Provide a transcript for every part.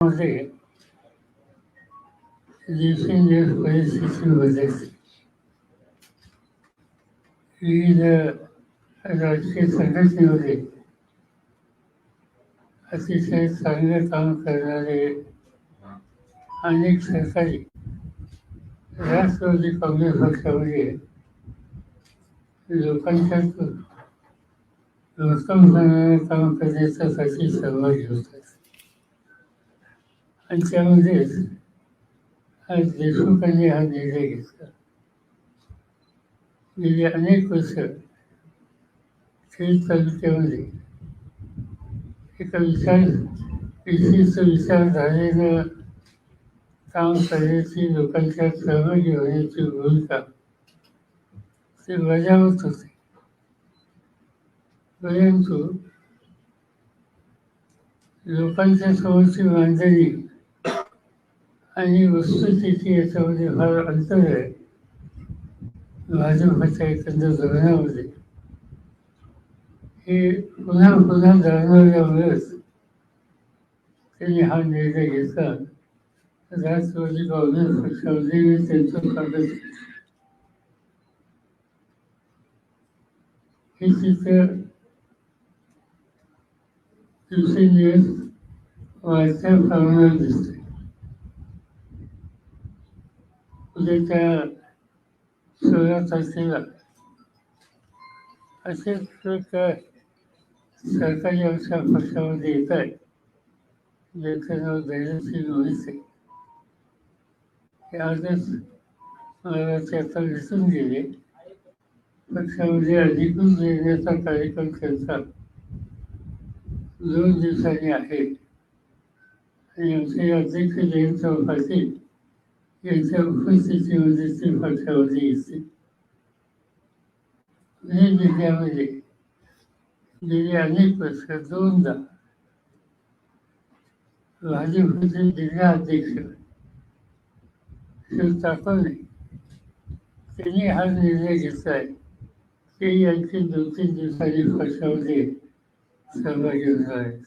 म्हणजे मध्ये दिवसेंदिवस परिस्थिती बदलते विविध राजकीय संघटनेमध्ये अतिशय चांगलं काम करणारे अनेक सरकारी राष्ट्रवादी काँग्रेस पक्षामध्ये लोकांच्या उत्तम काम करण्याच्यासाठी सहभागी होतात आणि त्यामध्येच आज देशमुखांनी हा निर्णय घेतला गेली अनेक वर्ष खेड तालुक्यामध्ये एका विचार विशिष्ट विचारधारेनं काम करण्याची लोकांच्या सहभागी होण्याची भूमिका ते बजावत होते परंतु लोकांच्या समोरची मांडणी आणि वस्तुस्थिती याच्यामध्ये फार अंतर आहे भाजपच्या एकंदर धोरणामध्ये हे पुन्हा पुन्हा जाणवल्यामुळेच त्यांनी हा निर्णय घेतला राष्ट्रवादी काँग्रेस पक्षामध्ये त्यांचं कागद हे चित्र दिवसेंदिवस वाढत्या प्रमाणात दिसते उद्याच्या सोळा तारखेला असे लोक सरकारी व्यवसाय पक्षामध्ये येत आहेत ज्याचं नाव धैर्यशील मोहिते हे आजच मला दिसून गेले. पक्षामध्ये अधिकृत देण्याचा कार्यक्रम त्यांचा दोन दिवसांनी आहे. आणि आमचे अध्यक्ष जयंत पाटील यांच्या उपस्थितीमध्ये ते पक्षामध्ये येते पुणे जिल्ह्यामध्ये गेली अनेक वर्ष दोनदा भाजपचे जिल्हा अध्यक्ष शिव ताकवणे त्यांनी हा निर्णय घेतला आहे ते यांची दोन तीन दिवसांनी पक्षामध्ये सहभागी होणार आहेत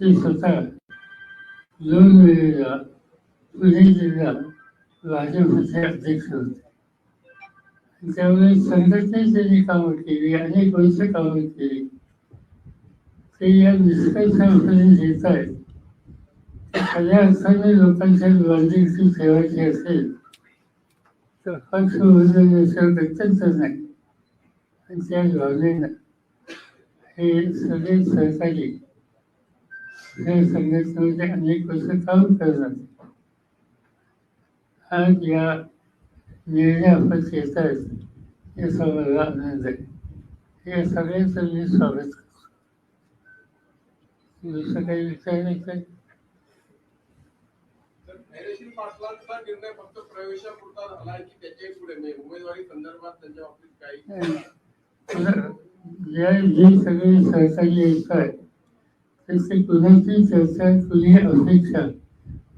ते स्वतः दोन वेळेला पुणे जिल्हा भाजपचे अध्यक्ष होते त्यामुळे संघटनेची कामं केली अनेक वर्ष कामं केली ते या निष्कर्षापर्यंत येत आहेत खऱ्या अर्थाने लोकांच्या बांधिलकी ठेवायची असेल तर पक्ष बदलण्याशिवाय अत्यंत नाही आणि त्या भावनेनं हे सगळे सहकारी या संघटनेमध्ये अनेक वर्ष काम करतात आज या निर्णयापत येत आहेत याचा मला आनंद आहे या सगळ्यांचं मी स्वागत करतो दुसरं काही विचारायचं आहे तर धैर्यशील पाटलांचा निर्णय फक्त प्रवेशापुरता झाला की त्याच्याही पुढे म्हणजे उमेदवारी संदर्भात त्यांच्या बाबतीत काही या जे सगळे सहकारी येत आहेत त्याची कुणाची चर्चा कुणी अपेक्षा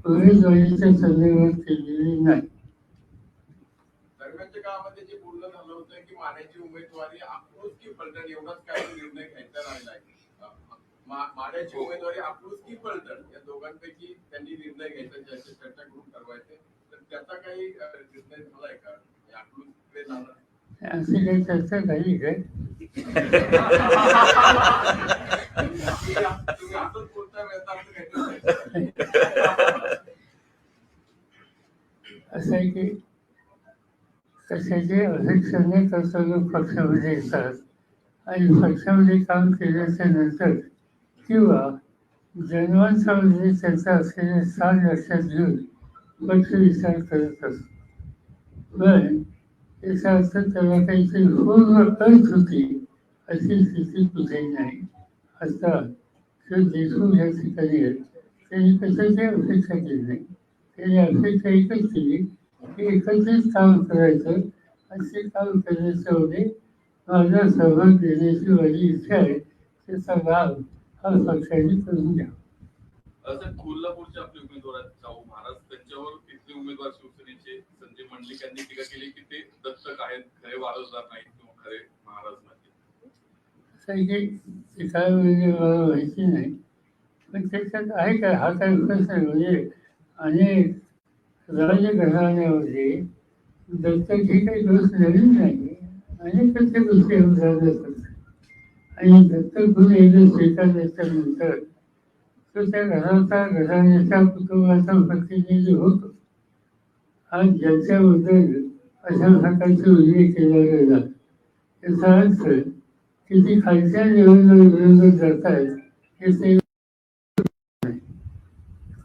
उमेदवारीच्या संदर्भात केलेली नाही दरम्यानच्या काळामध्ये जे बोललं झालं होतं की माड्याची उमेदवारी अकलूज की पलटण एवढाच काही निर्णय घ्यायचा राहिला आहे. उमेदवारी अकलूज की पलटण या दोघांपैकी त्यांनी निर्णय घ्यायचा ज्याची चर्चा करून ठरवायचे. तर त्याचा काही निर्णय झालाय का? अकलूज जाणार. अशी काही चर्चा झाली काय असं आहे की कशाचे अध्यक्षाने कसं लोक पक्षामध्ये येतात आणि पक्षामध्ये काम केल्याच्यानंतर किंवा जन्मांच्यामध्ये त्यांचा असलेले स्थान लक्षात घेऊन पक्ष विचार करत असतो पण याचा अर्थ त्याला काहीतरी पूर्ण अर्थ होती. अशी स्थिती कुठेही नाही. आता ते देशमुख या ठिकाणी त्यांनी कशाची अपेक्षा केली? नाही त्यांनी अपेक्षा एकच केली की एकत्रित काम करायचं. असे काम करण्याच्यामध्ये माझा सहभाग देण्याची माझी इच्छा आहे त्याचा लाभ हा पक्षाने करून घ्या. असं कोल्हापूरचे आपले उमेदवार आहेत शाहू महाराज त्यांच्यावर तिथले उमेदवार शिवसेनेचे संजय मंडलिक यांनी टीका केली की ते दत्तक आहेत खरे वारसदार नाहीत किंवा खरे महाराज नाही असं आहे की ते काय माहिती नाही. पण त्याच्यात आहे काय हा काही प्रश्न आहे. म्हणजे अनेक राजघराण्यामध्ये दत्तक ही काही गोष्ट नवीन नाही. अनेक गोष्टी होऊन आणि दत्तक गुरु एकदा स्वीकारल्याच्या नंतर तो त्या घराचा घराण्याच्या कुटुंबाचा प्रतिनिधी होतो आज ज्याच्याबद्दल अशा प्रकारचे उल्लेख केला गेला त्याचा अर्थ किती खालच्या लेवलला विरोधात जात आहेत हे ते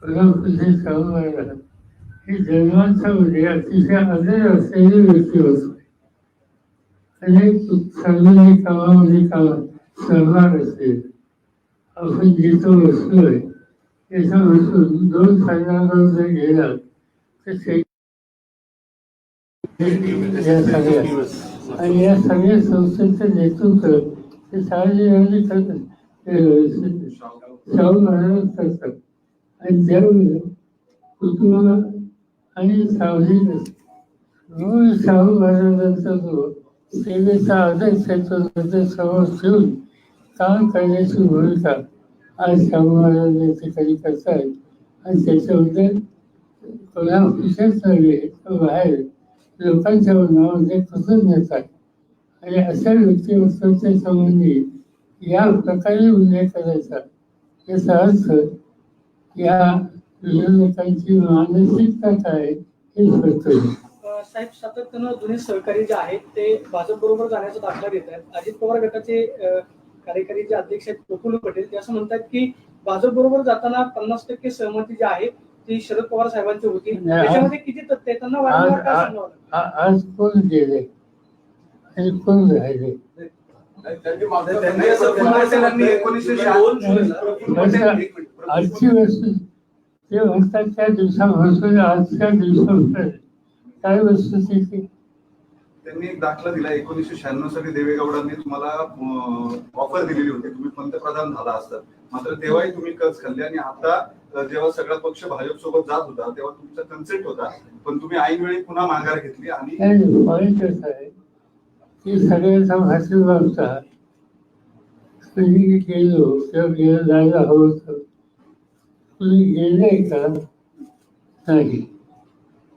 कोल्हापूरचे शाहूबाईला हे जन्मांच्यामध्ये अतिशय आदर असलेली व्यक्ती होतो अनेक सार्वजनिक कामामध्ये कामा सहभाग असेल आपण जिथं बसलोय तिथं बसून दोन साधारण जर गेला तर या सगळ्या आणि या सगळ्या संस्थेचं नेतृत्व ते सार्वजनिक करतात शाहू महाराज करतात आणि त्यामुळे कुटुंब आणि सावलीत मूळ शाहू महाराजांचा जो सेवेचा आदर्श त्याचा तो ठेवून काम करण्याची भूमिका आज शाहू महाराज या करतायत आणि त्याच्याबद्दल कोल्हापूरच्याच नव्हे बाहेर लोकांच्या मनामध्ये कृतज्ञता आहे. आणि अशा व्यक्तिमत्वाच्या संबंधी या प्रकारे उल्लेख करायचा याचा अर्थ या विरोधकांची मानसिकता काय हे कळतोय साहेब सातत्यानं जुने सहकारी जे आहेत ते भाजप बरोबर जाण्याचा दाखला देत आहेत. अजित पवार गटाचे कार्यकारी जे अध्यक्ष आहेत प्रफुल्ल पटेल ते असं म्हणतात की भाजप बरोबर जाताना पन्नास टक्के सहमती जी आहे ती शरद पवार साहेबांची होती. त्याच्यामध्ये किती तथ्य आहे त्यांना वारंवार काय सांगावं आज कोण गेले? कोण राहिले? आजची वस्तू ते म्हणतात त्या दिवसापासून आजच्या दिवसापर्यंत काय वस्तुस्थिती त्यांनी एक दाखला दिला. एकोणीसशे शहाण्णव साली देवेगौडांनी तुम्हाला ऑफर दिलेली होती. तुम्ही पंतप्रधान झाला असतात मात्र तेव्हाही तुम्ही कच खाल्ले आणि आता जेव्हा सगळा पक्ष भाजप सोबत जात होता तेव्हा तुमचा कन्सेप्ट होता. पण तुम्ही ऐन वेळी पुन्हा माघार घेतली आणि की सगळ्याचा भाषण वाचता गेलो किंवा गेलं जायला हवं होतं. कुणी का? नाही.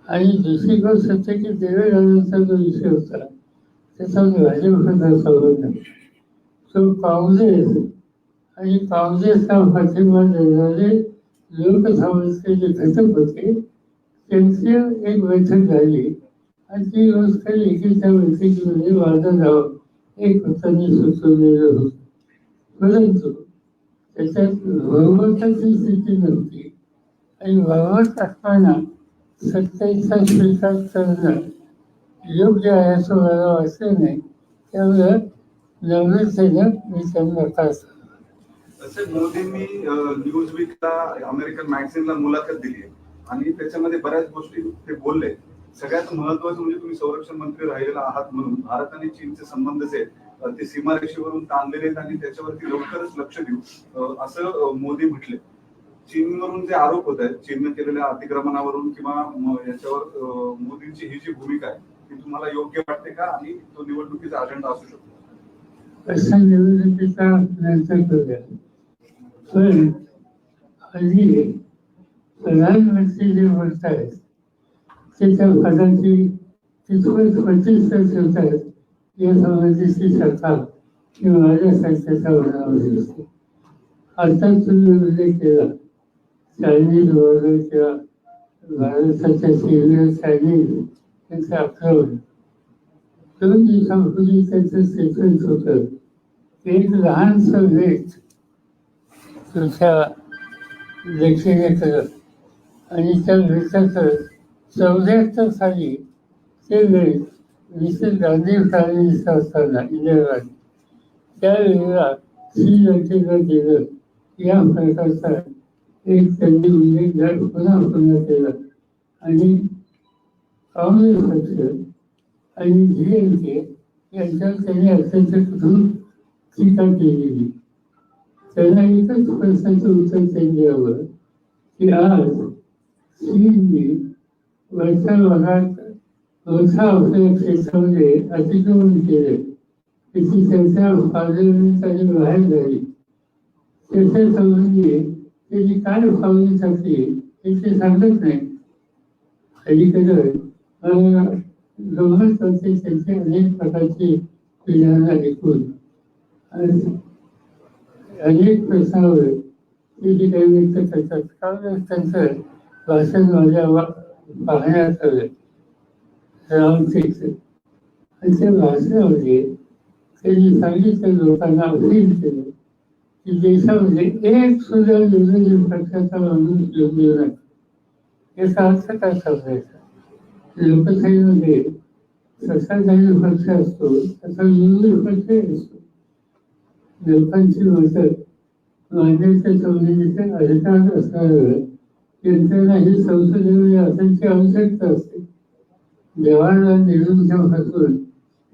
आणि दुसरी गोष्ट असते की देवेगौडांचा जो विषय होता त्याचा मी भाजपचा संबंध तो काँग्रेस आणि काँग्रेसचा पाठिंबा देणारे लोकसभेचे जे घटक होते त्यांची एक बैठक झाली. आणि ती गोष्ट एकीच्या बैठकीमध्ये वादन जावं एक त्यांनी सुचवलेलं होतं. परंतु त्याच्यात बहुमताची स्थिती नव्हती. आणि बहुमत असताना सत्तेचा स्वीकार करणं योग्य आहे असं मला वाटलं नाही त्यामुळं नम्रतेनं मी त्यांना काढतो मोदींनी न्यूज वीकला अमेरिकन मॅगझिनला मुलाखत दिली आणि त्याच्यामध्ये बऱ्याच गोष्टी ते बोलले. सगळ्यात महत्वाचं म्हणजे तुम्ही संरक्षण मंत्री राहिलेला आहात म्हणून भारत आणि चीनचे संबंध जे ते सीमारेषेवरून ताणलेले आहेत आणि त्याच्यावरती लवकरच लक्ष देऊ असं मोदी म्हटले. चीनवरून जे आरोप होत आहेत चीननं केलेल्या अतिक्रमणावरून किंवा याच्यावर मोदींची ही जी भूमिका आहे ती तुम्हाला योग्य वाटते का? आणि तो निवडणुकीचा अजेंडा असू शकतो. अशा निवडणुकीचा नंतर करूया. पण हल्ली प्रधानमंत्री जे बोलत आहेत ते त्या पदाची तिथपर्यंत पंचवीस तास होत आहेत या संबंधीची सरकार किंवा माझ्या संस्थेच्या मनामध्ये असते आता तुम्ही उल्लेख केला. चायनीज वगैरे किंवा भारताच्या सीनियर चायनीज यांचं आक्रमण दोन दिवसांपूर्वी त्यांचं स्टेटमेंट होतं ते एक लहानसं वेट तुमच्या दक्षिणेकडं आणि त्या वेटाचं चौऱ्याहत्तर साली ते वेळ विशेष गांधी फॅमिलीचं असताना इंदिरा त्यावेळेला श्रीलंकेला गेलं या प्रकारचा एक त्यांनी उल्लेख झाला पुन्हा पुन्हा केला आणि काँग्रेस पक्ष आणि जी एम के यांच्यावर त्यांनी अत्यंत कठोर टीका केलेली. त्यांना एकच प्रश्नाचं उत्तर ते द्यावं की आज चीनने वरच्या भागात मोठ्या आपल्या क्षेत्रामध्ये अतिक्रमण केले. त्याची चर्चा पार्लमेंट आणि बाहेर झाली त्याच्या संबंधी त्याची काय पावली टाकली हे ते सांगत नाही अलीकडं मला गमत त्यांचे अनेक प्रकारचे विधानं ऐकून अनेक प्रश्नावर ते जे काही व्यक्त करतात कारण त्यांचं भाषण माझ्या पाहण्यात आलं. रामचेचं आणि त्या भाषणामध्ये त्यांनी सांगितलं लोकांना अपील केलं. की देशामध्ये एक सुद्धा निवडणूक पक्षाचा माणूस योग्य नाही याचा अर्थ काय समजायचा लोकशाहीमध्ये सत्ताधारी पक्ष असतो तसा विरोधी पक्षही असतो. लोकांची मतं मांडण्याच्या संबंधीचे अधिकार असणारं यंत्रणा ही संसदेमध्ये असायची आवश्यकता असते. देवाला निरुद्धपासून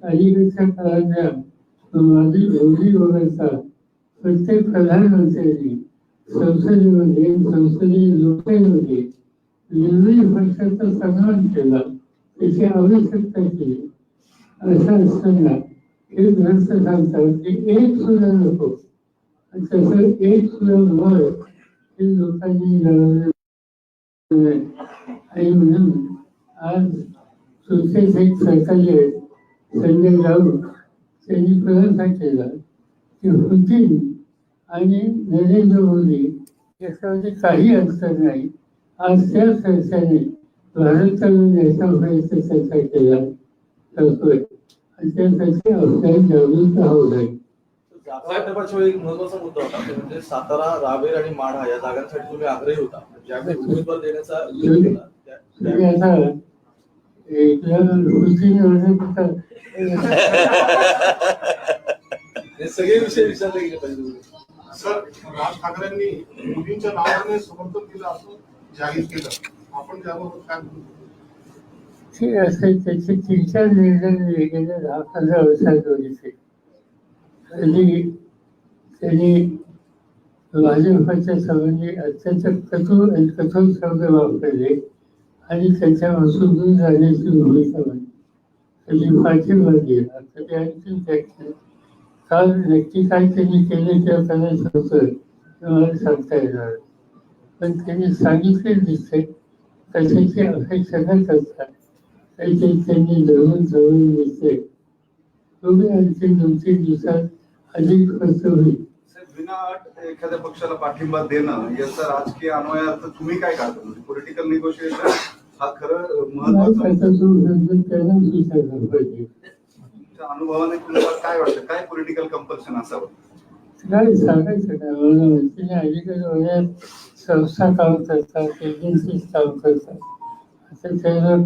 अलीकडच्या काळातल्या माझी एवढी वगैरेचा प्रत्येक प्रधानमंत्र्यांनी संसदेमध्ये संसदीय लोकांमध्ये निर्णय पक्षाचा सन्मान केला त्याची आवश्यकता केली. असं असताना हे ग्रंथ सांगतात की एक सुद्धा नको. तसं एक सुद्धा मत हे लोकांनी लावलं आणि म्हणून आज सुरतेच एक सरकारी आहेत संजय राऊत त्यांनी प्रयत्न केला की होतील आणि नरेंद्र मोदी याच्यामध्ये काही अंतर नाही. आज त्या चर्चेने भारताला देशापर्यंत चर्चा केला. करतोय. आणि त्यासाठी आपल्याला आहे महत्त्वाचा मुद्दा होता ते म्हणजे सातारा रावेर आणि माढा या जागांसाठी तुम्ही आग्रही होता. ज्यावेळी उमेदवार देण्याचा उल्लेख केला तुम्ही आता हे सगळे विषय विचारले गेले पाहिजे. सर राज ठाकरेंनी मुलींच्या नावाने समर्थन दिलं असं जाहीर केलं. आपण त्याबाबत काय म्हणतो असे त्याचे तीन चार निर्णय गेले दहा पंधरा वर्षात त्यांनी त्यांनी भाजपच्या संबंधी अत्यंत कठोर आणि कठोर शब्द वापरले आणि त्याच्यापासून दूर जाण्याची भूमिका म्हणजे त्यांनी पाठिंबा दिला. कधी आणखी व्याख्या केलं नक्की काय त्यांनी केलं किंवा करायचं होतं ते मला सांगता येणार. पण त्यांनी सांगितले दिसते. कशाची अपेक्षा न करता काहीतरी त्यांनी धरून धरून दिसते. तुम्ही आणखी दोन तीन दिवसात अधिक खर्च होईल. विनाअट एखाद्या पक्षाला पाठिंबा देणं याचा राजकीय अन्वयार्थ तुम्ही काय काढता म्हणजे पॉलिटिकल निगोशिएशन हा खरं महत्त्वाचा त्याचा पाहिजे अनुभवाने तुम्हाला काय वाटतं? काय पॉलिटिकल कंपल्शन असावं? सांगायचं काय अलीकडे संस्था काम करतात एजन्सीज काम करतात. त्याला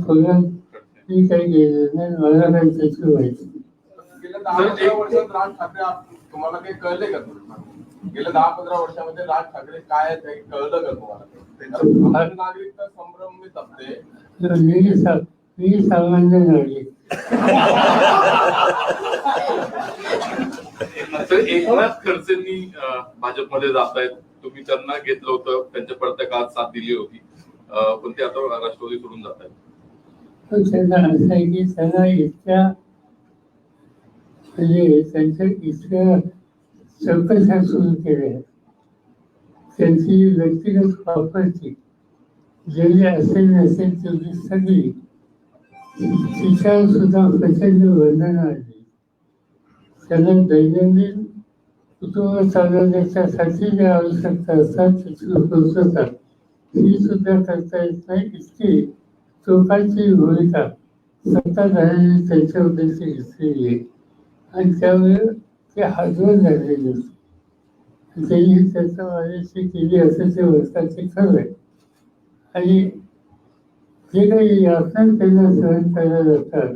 मी काही गेलं नाही मला काही त्याची माहिती नाही. गेल्या दहा पंधरा वर्षात राज ठाकरे आप- तुम्हाला काही कळले का तुम्हाला गेल्या दहा पंधरा वर्षामध्ये राज ठाकरे काय हे कळलं का तुम्हाला? नागरिकता संभ्रमित असते मी सा मी सामान्य नागरिक. तर एकनाथ खडसेंनी भाजपमध्ये जात आहेत तुम्ही त्यांना घेतलं होतं. त्यांच्या पडत्या काळात साथ दिली होती. पण ते आता राष्ट्रवादी सोडून जात आहेत पण की त्यांना इतक्या म्हणजे त्यांच्या इतक्या चौकशा सुरू केल्या त्यांची व्यक्तिगत प्रॉपर्टी जेवढी असेल नसेल तेवढी सगळी तिच्यावर सुद्धा प्रचंड बंधनं आली त्यांना दैनंदिन कुटुंब चालवण्याच्यासाठी ज्या आवश्यकता असतात त्याची ही सुद्धा करता येत नाही इतकी टोकाची भूमिका सत्ताधाऱ्यांनी त्यांच्याबद्दलची घेतलेली आहे. आणि त्यामुळे ते हातवर झालेले असते त्यांनी त्याचं माझ्याशी केली असं ते वर्षाचे खरं आहे. आणि जे काही यातना त्यांना सहन करायला जातात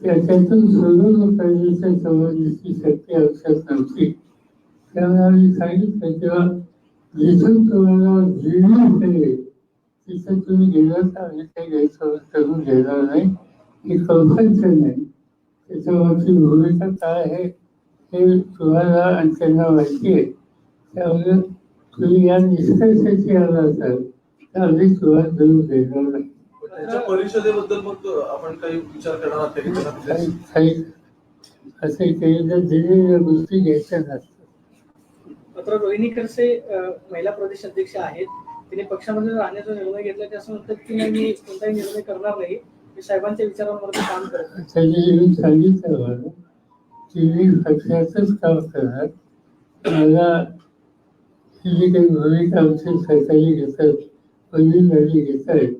त्याच्यातून सोडून करण्याच्या संबंधीची शक्ती आवश्यक नव्हती. त्यामुळे आम्ही सांगितलं तेव्हा जिथून तुम्हाला जीवन मिळेल तिथं तुम्ही गेलं तर आम्ही काही गैरसमज करून घेणार नाही. ही कंपल्शन नाही. त्याच्यावरची भूमिका काय आहे हे तुम्हाला आणि त्यांना माहिती आहे. त्यामुळे तुम्ही या निष्कर्षाची आला असाल तर आम्ही तुम्हाला देऊ देणार नाही. त्यांच्या परिषदेबद्दल मग आपण काही विचार करणार काही असे काही जर दिलेल्या गोष्टी घ्यायच्या नसतात मात्र रोहिणी महिला प्रदेश अध्यक्ष आहेत. तिने पक्षामध्ये राहण्याचा निर्णय घेतला. ते असं म्हणतात की नाही मी कोणताही निर्णय करणार नाही. मी साहेबांच्या विचारांवरती काम करत. त्यांनी सांगितलं मला की मी पक्षाचंच काम करणार. मला ही जी काही भूमिका आमची सरकारी घेतात घेत आहेत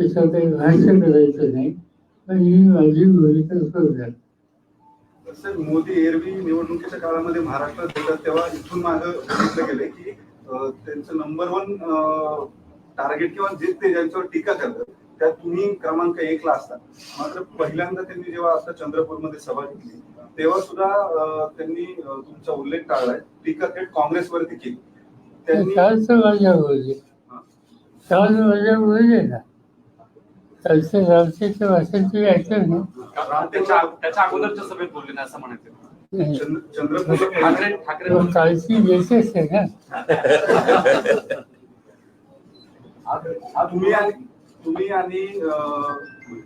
त्याच्यावर काही भाष्य करायचं नाही. पण मी माझी भूमिका सोडणार सर मोदी एरवी निवडणुकीच्या काळामध्ये महाराष्ट्रात येतात तेव्हा इथून बघितलं गेलंय की त्यांचं नंबर वन टार्गेट किंवा जे ते ज्यांच्यावर टीका करतात त्यात तुम्ही क्रमांक एकला असता. मात्र पहिल्यांदा त्यांनी जेव्हा आता चंद्रपूरमध्ये सभा घेतली तेव्हा सुद्धा त्यांनी तुमचा उल्लेख टाळलाय. टीका थेट काँग्रेसवरती केली. त्यांनी कालचं माझ्या काल माझ्या ना कालच्या रामचेच्या भाषण तुम्ही ऐकलं ना. त्याच्या त्याच्या अगोदरच्या सभेत बोलले नाही असं म्हणायचं. ठाकरे ठाकरे तो कालची लेटेस्ट आहे ना. तुम्ही आणि तुम्ही आणि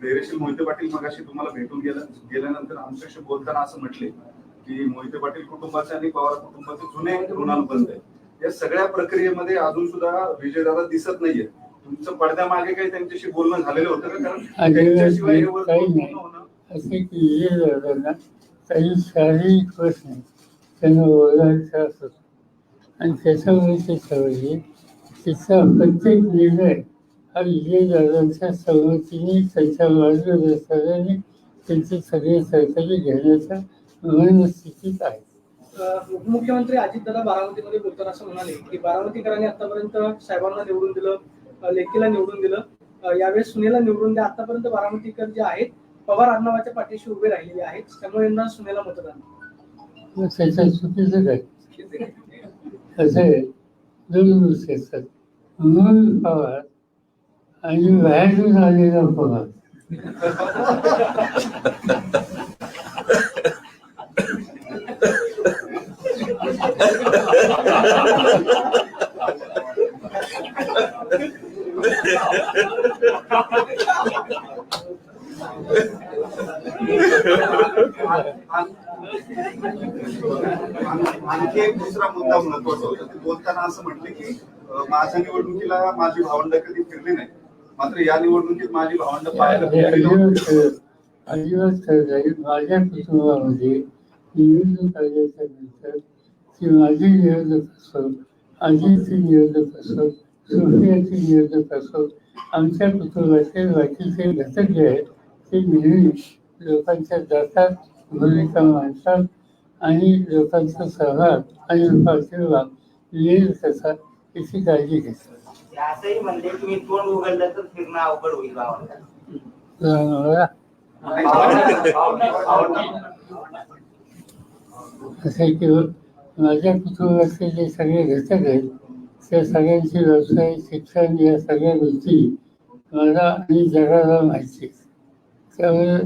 धैर्यशील मोहिते पाटील मगाशी तुम्हाला भेटून गेल्या गेल्यानंतर आमच्याशी बोलताना असं म्हटले की मोहिते पाटील कुटुंबाचे आणि पवार कुटुंबाचे जुने ऋणानुबंध आहे या सगळ्या प्रक्रियेमध्ये अजून सुद्धा विजयदादा दिसत नाहीये तुमचं पडद्यामागे काही त्यांच्याशी बोलणं झालेलं होतं का कारण त्यांच्याशिवाय हे काही पूर्ण नाही. होणं असे की हे काही शारीरिक प्रश्न. त्यांना ओरडायचा असतो आणि त्याच्यामुळे ते ठरवले तिचा प्रत्येक निर्णय हा विजयदादांच्या संमतीने त्यांच्या मार्गदर्शनाने त्यांचे सगळे सहकारी घेण्याच्या मनस्थितीत आहे अं, उपमुख्यमंत्री अजितदादा बारामतीमध्ये बोलताना असं म्हणाले की बारामतीकरांनी आतापर्यंत साहेबांना निवडून दिलं लेकीला निवडून दिलं. यावेळेस सुनेला निवडून द्या. आतापर्यंत बारामतीकर जे आहेत पवार आडनावाच्या पाठीशी उभे राहिलेले आहेत. त्यामुळे यांना सुनेला मतदान. चुकीचं काय? कसं आहे? दोन गोष्टी असतात म्हणून पवार आणि बाहेरून आलेला पवार. आणखी एक दुसरा मुद्दा महत्त्वाचा होता. ते बोलताना असं म्हटले की माझ्या निवडणुकीला माझी भावंड कधी फिरली नाही मात्र या निवडणुकीत माझी भावंड पाहायला. अजिबात माझ्या कुटुंबामध्ये निवडणूक आल्याच्यानंतर ती माझी निवडणूक असो आजीची निवडणूक असो सोफियाची नियोजक असो आमच्या कुटुंबाचे बाकीचे घटक जे आहेत ते नेहमी लोकांच्या जातात भूमिका मांडतात आणि लोकांचा सहभाग आणि पाठिंबा येईल कसा याची काळजी घेतात असंही म्हणले तोंड उघडलं तर फिरणं अवघड होईल असं की माझ्या कुटुंबाचे जे सगळे घटक आहेत त्या सगळ्यांचे व्यवसाय शिक्षण या सगळ्या गोष्टी मला आणि जगाला माहिती त्यामुळे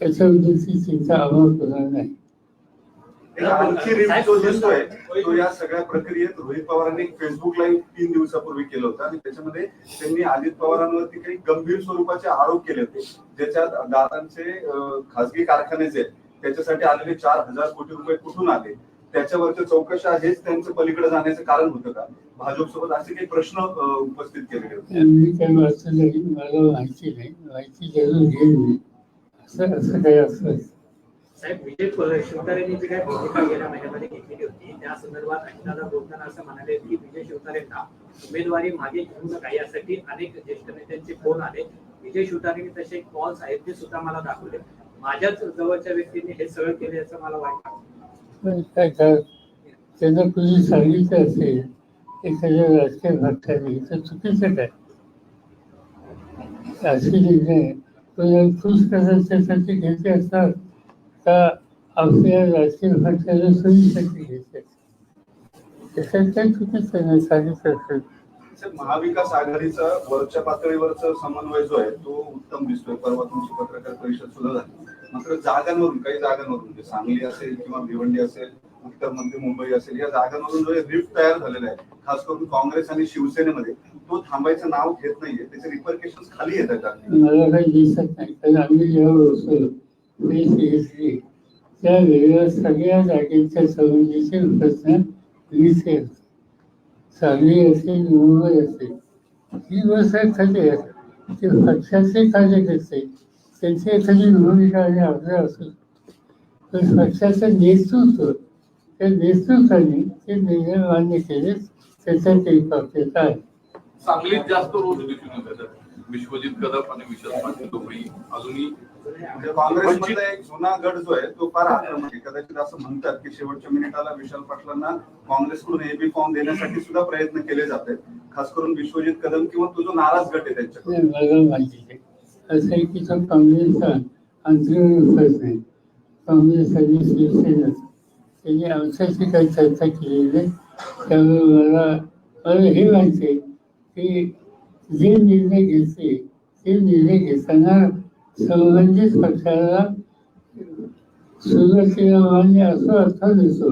त्याच्याबद्दलची चिंता आम्हाला होणार नाही आणखी जो दिसतोय तो या सगळ्या प्रक्रियेत रोहित पवारांनी फेसबुक लाईव्ह तीन दिवसापूर्वी केलं होतं आणि त्याच्यामध्ये त्यांनी अजित पवारांवरती काही गंभीर स्वरूपाचे आरोप केले होते ज्याच्यात दादांचे खासगी कारखान्याचे आहेत, त्याच्यासाठी आलेले चार हजार कोटी रुपये कुठून आले? त्याच्यावरच्या चौकशा हेच त्यांचं पलीकडे जाण्याचं कारण होतं का? भाजपसोबत असे काही प्रश्न उपस्थित केलेले होते. मी काही वाचलं नाही मला माहिती नाही. माहिती जरूर घेईन मी. असं असं काही असं साहेब विजय जी काही भूमिका गेल्या महिन्यामध्ये घेतलेली होती त्या संदर्भात अजितदादा बोलताना असं म्हणाले की विजय शिवतारेंना उमेदवारी मागे घेऊ नका यासाठी अनेक ज्येष्ठ नेत्यांचे फोन आले. विजय शिवतारेंनी तसे कॉल्स आहेत ते सुद्धा मला दाखवले. माझ्याच जवळच्या व्यक्तींनी हे सगळं केले असं मला वाटतं. पण काय काय त्यांना कुणी सांगितलं असेल एखाद्या राजकीय पक्षाने तर चुकीचं काय? राजकीय निर्णय. कोणाला खुश करण्यासाठी घ्यायचे असतात का आपल्या राजकीय पक्षाला सोयीसाठी घ्यायचे त्याच्यात काही चुकीचं नाही सांगितलं असेल. महाविकास आघाडीचा वरच्या पातळीवरचा समन्वय जो आहे तो उत्तम दिसतोय. परवा तुमची पत्रकार परिषद सुद्धा झाली. मात्र जागांवरून काही जागांवरून म्हणजे सांगली असेल किंवा भिवंडी असेल उत्तर मध्य मुंबई असेल या जागांवरून जो रिफ्ट तयार झालेला आहे खास करून काँग्रेस आणि शिवसेनेमध्ये तो थांबायचं नाव घेत नाहीये त्याचे रिपरकेशन खाली येत आहेत मला काही दिसत नाही आम्ही जेव्हा बसलो घेतली त्या वेळेला सगळ्या जागेच्या संबंधीचे प्रश्न इथे सांगली असेल मुंबई असेल ही व्यवसाय खरी आहे. ते पक्षाचे कार्यकर्ते त्यांची एखादी भूमिका आणि आपलं पक्षाचं नेतृत्व त्या नेतृत्वाने ते निर्णय मान्य त्याच्यात प्राप्यता आहे सांगलीत जास्त रोज दिसून येत आहेत. विश्वजित कदम आणि विशाल पाटील दोघेही अजूनही म्हणजे काँग्रेसमधला एक जुना गट जो आहे तो फार आक्रमक आहे. कदाचित असं म्हणतात की शेवटच्या मिनिटाला विशाल पाटलांना काँग्रेसकडून एबी फॉर्म देण्यासाठी सुद्धा प्रयत्न केले जात आहेत. खास करून विश्वजित कदम किंवा तो जो नाराज गट आहे त्यांच्याकडून. नाही, मला माहिती आहे असं आहे की तो काँग्रेसचा अंतर्गत प्रश्न आहे काँग्रेस आणि त्यांनी आमच्याशी काही चर्चा केलेली नाही त्यामुळे मला मला हे माहिती की जे निर्णय घेतले ते निर्णय घेताना संबंधित पक्षाला सुरुवातीला मान्य असो अर्थ नसो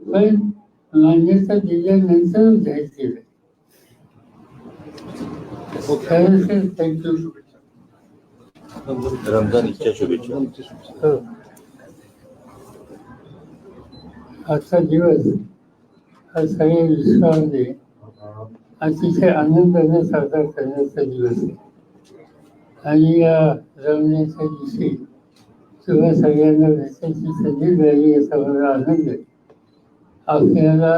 पण मान्यता दिल्यानंतर जाहीर केलं. खरंच थँक्यू रमजान इच्छा शुभेच्छा. हो. आजचा दिवस हा सगळ्या विश्वामध्ये अतिशय आनंदाने साजरा करण्याचा दिवस आहे. आणि या रमण्याच्या दिवशी तुम्हा सगळ्यांना भेटायची संधी मिळाली याचा मला आनंद आहे. आपल्याला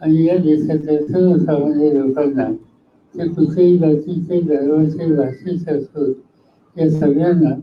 आणि या देशातल्या सर्वसामान्य लोकांना ते कुठेही जातीचे धर्माचे भाषेचे असो या सगळ्यांना